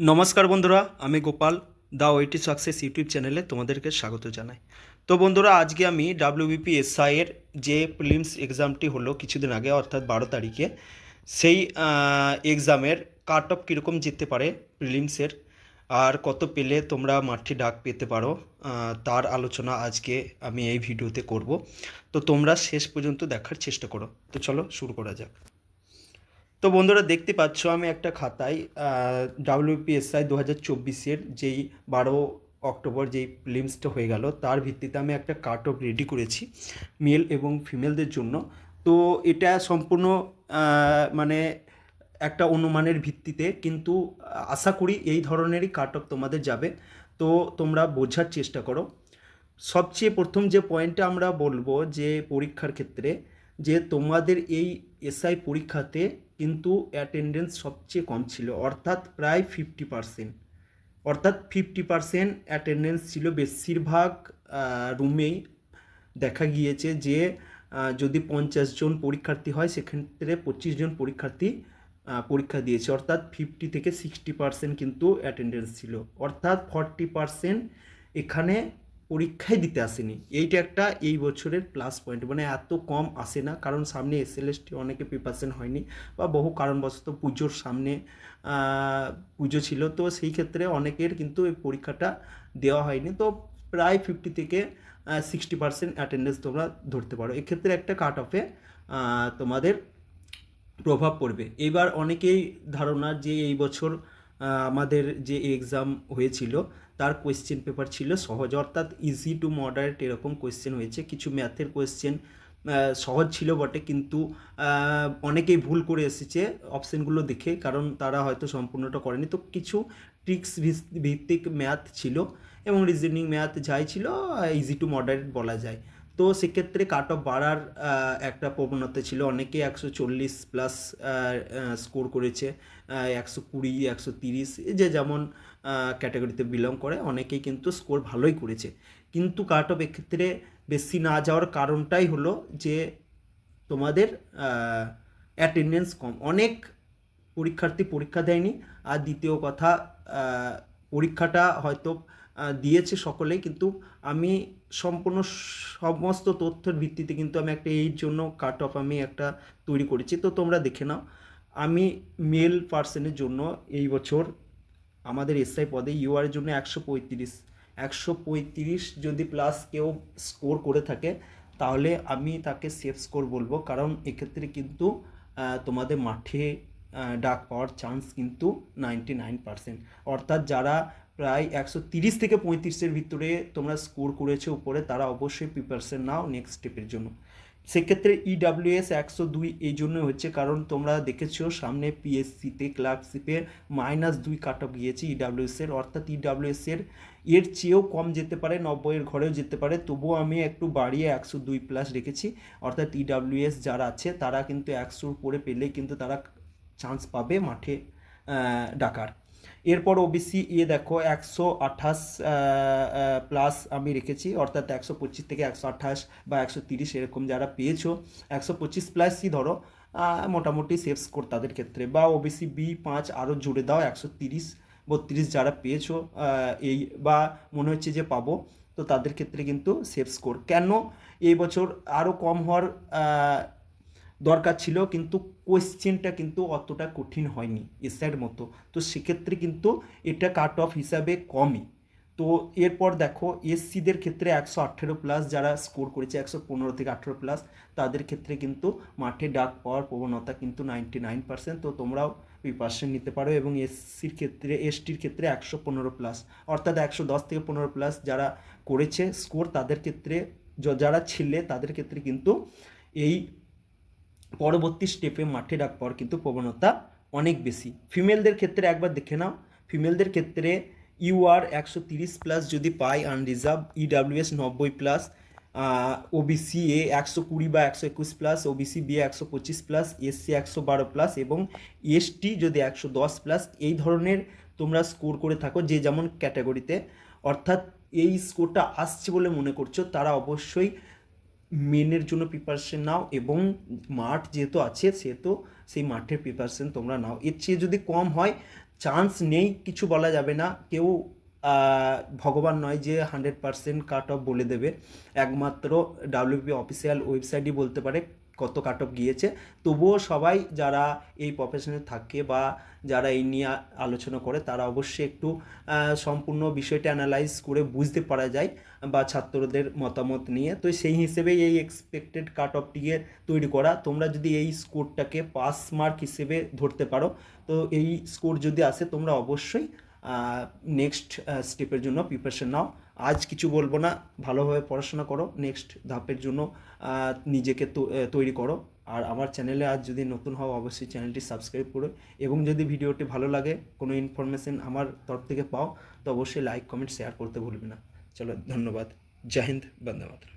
নমস্কার বন্ধুরা, আমি গোপাল, দা ওয়েটি সাকসেস ইউটিউব চ্যানেলে তোমাদেরকে স্বাগত জানাই। তো বন্ধুরা, আজকে আমি ডাব্লিউবিপি এসআই এর যে প্রিলিমস এক্সামটি হলো কিছুদিন আগে, অর্থাৎ বারো তারিখে, সেই এক্সামের কাট অফ কীরকম যেতে পারে প্রিলিমসের আর কত পেলে তোমরা মাঠে ডাক পেতে পারো তার আলোচনা আজকে আমি এই ভিডিওতে করব। তো তোমরা শেষ পর্যন্ত দেখার চেষ্টা করো। তো চলো শুরু করা যাক। তো বন্ধুরা দেখতে পাচ্ছ আমি একটা খাতায় ডাব্লিউপিএসআই দু হাজার চব্বিশের যেই বারো অক্টোবর যেই ফিলিমসটা হয়ে গেল, তার ভিত্তিতে আমি একটা কাট অফ রেডি করেছি মেল এবং ফিমেলদের জন্য। তো এটা সম্পূর্ণ মানে একটা অনুমানের ভিত্তিতে, কিন্তু আশা করি এই ধরনেরই কাট অফ তোমাদের যাবে। তো তোমরা বোঝার চেষ্টা করো। সবচেয়ে প্রথম যে পয়েন্টটা আমরা বলব যে পরীক্ষার ক্ষেত্রে যে তোমাদের এই এসআই পরীক্ষাতে কিন্তু অ্যাটেন্ডেন্স সবচেয়ে কম ছিল, অর্থাৎ প্রায় ফিফটি পার্সেন্ট অর্থাৎ ফিফটি পার্সেন্ট অ্যাটেন্ডেন্স ছিল বেশিরভাগ রুমেই দেখা গিয়েছে যে যদি পঞ্চাশ জন পরীক্ষার্থী হয়, সেক্ষেত্রে পঁচিশ জন পরীক্ষার্থী পরীক্ষা দিয়েছে। অর্থাৎ ফিফটি থেকে সিক্সটি পার্সেন্ট কিন্তু অ্যাটেন্ডেন্স ছিল। অর্থাৎ ফর্টি পার্সেন্ট এখানে পরীক্ষায় দিতে আসেনি। এইটা একটা এই বছরের প্লাস পয়েন্ট মানে এত কম আসে না। কারণ সামনে এসএলএসটি অনেকে প্রিপারেশন হয়নি বা বহু কারণবশত পুজোর সামনে পুজো ছিল। তো সেই ক্ষেত্রে অনেকের কিন্তু এই পরীক্ষাটা দেওয়া হয়নি। তো প্রায় ফিফটি থেকে সিক্সটি পার্সেন্ট অ্যাটেন্ডেন্স তোমরা ধরতে পারো। এক্ষেত্রে একটা কাট অফে তোমাদের প্রভাব পড়বে। এবার অনেকেই ধারণা যে এই বছর আমাদের যে এক্সাম হয়েছিল, তার কোয়েশ্চেন পেপার ছিল সহজ। অর্থাৎ ইজি টু মডারেট এরকম কোয়েশ্চেন হয়েছে। কিছু ম্যাথের কোয়েশ্চেন সহজ ছিল বটে, কিন্তু অনেকেই ভুল করে এসেছে অপশানগুলো দেখে, কারণ তারা হয়তো সম্পূর্ণটা করেনি। তো কিছু ট্রিক্স ভিত্তিক ম্যাথ ছিল এবং রিজনিং ম্যাথ যাই ছিল ইজি টু মডারেট বলা যায়। তো সেক্ষেত্রে কাট অফ বাড়ার একটা প্রবণতা ছিল। অনেকে একশো চল্লিশ প্লাস স্কোর করেছে একশো কুড়ি, একশো তিরিশ যে যেমন ক্যাটাগরিতে বিলং করে, অনেকেই কিন্তু স্কোর ভালোই করেছে। কিন্তু কাট অফ এক্ষেত্রে বেশি না যাওয়ার কারণটাই হলো যে তোমাদের অ্যাটেন্ডেন্স কম। অনেক পরীক্ষার্থী পরীক্ষা দেয়নি। আর দ্বিতীয় কথা পরীক্ষাটা হয়তো দিয়েছে সকলেই কিন্তু আমি সম্পূর্ণ সমস্ত তথ্যের ভিত্তিতে কিন্তু আমি একটা এই জন্য কাট অফ আমি একটা তৈরি করেছি। তো তোমরা দেখে নাও, আমি মেল পার্সনের জন্য এই বছর আমাদের এসআই পদে ইউআর জন্য একশো পঁয়ত্রিশ একশো পঁয়ত্রিশ যদি প্লাস কেউ স্কোর করে থাকে, তাহলে আমি তাকে সেফ স্কোর বলব। কারণ এক্ষেত্রে কিন্তু তোমাদের মাঠে ডাক পাওয়ার চান্স কিন্তু নাইনটি নাইন পার্সেন্ট অর্থাৎ যারা প্রায় একশো তিরিশ থেকে পঁয়ত্রিশের ভিতরে তোমরা স্কোর করেছ উপরে, তারা অবশ্যই প্রিপারেশন নাও নেক্সট স্টেপের জন্য। সেক্ষেত্রে E ইডাব্লিউএস একশো দুই এই জন্য হচ্ছে, কারণ তোমরা দেখেছ সামনে পিএসসিতে ক্লার্কশিপে মাইনাস দুই কাট অফ গিয়েছে ইডাব্লিউএস এর, অর্থাৎ ইডাব্লিউএস এর এর চেয়েও কম যেতে পারে, নব্বইয়ের ঘরেও যেতে পারে। তবুও আমি একটু বাড়িয়ে একশো দুই প্লাস রেখেছি। অর্থাৎ ইডাব্লিউএস যারা আছে, তারা কিন্তু একশোর উপরে পেলেই কিন্তু তারা চান্স পাবে মাঠে ডাকার। এরপর ও ওবিসি ইয়ে দেখো একশো আঠাশ প্লাস আমি রেখেছি, অর্থাৎ একশো পঁচিশ থেকে একশো আঠাশ বা একশো তিরিশ এরকম যারা পেয়েছ, একশো পঁচিশ প্লাসই ধরো মোটামুটি সেফ স্কোর তাদের ক্ষেত্রে। বা ওবিসি বি পাঁচ আরও জুড়ে দাও, একশো তিরিশ, বত্রিশ যারা পেয়েছ এই বা মনে হচ্ছে যে পাবো, তো তাদের ক্ষেত্রে কিন্তু সেফ স্কোর কেন? এই বছর আরও কম হওয়ার দরকার ছিল, কিন্তু কোয়েশ্চেনটা কিন্তু অতটা কঠিন হয়নি এসআইয়ের মতো। তো সেক্ষেত্রে কিন্তু এটা কাট অফ হিসাবে কমই। তো এরপর দেখো এসসিদের ক্ষেত্রে একশো আঠেরো প্লাস যারা স্কোর করেছে, একশো পনেরো থেকে আঠেরো প্লাস তাদের ক্ষেত্রে কিন্তু মাঠে ডাক পাওয়ার প্রবণতা কিন্তু নাইনটি নাইন পার্সেন্ট তো তোমরাও প্রিপারেশন নিতে পারো এবং এসসির ক্ষেত্রে এসটির ক্ষেত্রে একশো পনেরো প্লাস অর্থাৎ একশো দশ থেকে পনেরো প্লাস যারা করেছে স্কোর তাদের ক্ষেত্রে যারা ছিলে, তাদের ক্ষেত্রে কিন্তু এই পরবর্তী স্টেপে মাঠে ডাক পাওয়ার কিন্তু প্রবণতা অনেক বেশি। ফিমেলদের ক্ষেত্রে একবার দেখে নাও। ফিমেলদের ক্ষেত্রে ইউআর একশো তিরিশ প্লাস যদি পাই আনরিজার্ভ ইডাব্লিউএস নব্বই প্লাস ওবিসি এ একশো কুড়ি বা একশো একুশ প্লাস ওবিসি বি একশো পঁচিশ প্লাস এসসি একশো বারো প্লাস এবং এসটি যদি একশো দশ প্লাস এই ধরনের তোমরা স্কোর করে থাকো যে যেমন ক্যাটাগরিতে অর্থাৎ এই স্কোরটা আসছে বলে মনে করছ, তারা অবশ্যই মেনের জন্য প্রিপারেশন নাও এবং মাঠ যেহেতু আছে, সেহেতু সেই মাঠের প্রিপারেশন তোমরা নাও। এর চেয়ে যদি কম হয় চান্স নেই, কিছু বলা যাবে না। কেউ ভগবান নয় যে হান্ড্রেড পার্সেন্ট কাট অফ বলে দেবে। একমাত্র ডাব্লিউপি অফিসিয়াল ওয়েবসাইটই বলতে পারে। কত কাট অফ গিয়েছে। তবুও সবাই যারা এই প্রফেশনে থাকে বা যারা এই নিয়ে আলোচনা করে, তারা অবশ্যই একটু সম্পূর্ণ বিষয়টা অ্যানালাইজ করে বুঝতে পারা যায় বা ছাত্রদের মতামত নিয়ে। তো সেই হিসেবেই এই এক্সপেক্টেড কাট অফটিকে তৈরি করা। তোমরা যদি এই স্কোরটাকে পাস মার্ক হিসেবে ধরতে পারো, তো এই স্কোর যদি আসে, তোমরা অবশ্যই নেক্সট স্টেপের জন্য প্রিপারেশন নাও। আজ কিছু বলব না, ভালোভাবে পড়াশোনা করো নেক্সট ধাপের জন্য নিজেকে তৈরি করো। আর আমার চ্যানেলে আজ যদি নতুন হও, অবশ্যই চ্যানেলটি সাবস্ক্রাইব করো। এবং যদি ভিডিওটি ভালো লাগে, কোনো ইনফরমেশন আমার তরফ থেকে পাও, তো অবশ্যই লাইক কমেন্ট শেয়ার করতে ভুলবে না। চলো, ধন্যবাদ। জয় হিন্দ, বন্দে মাতরম।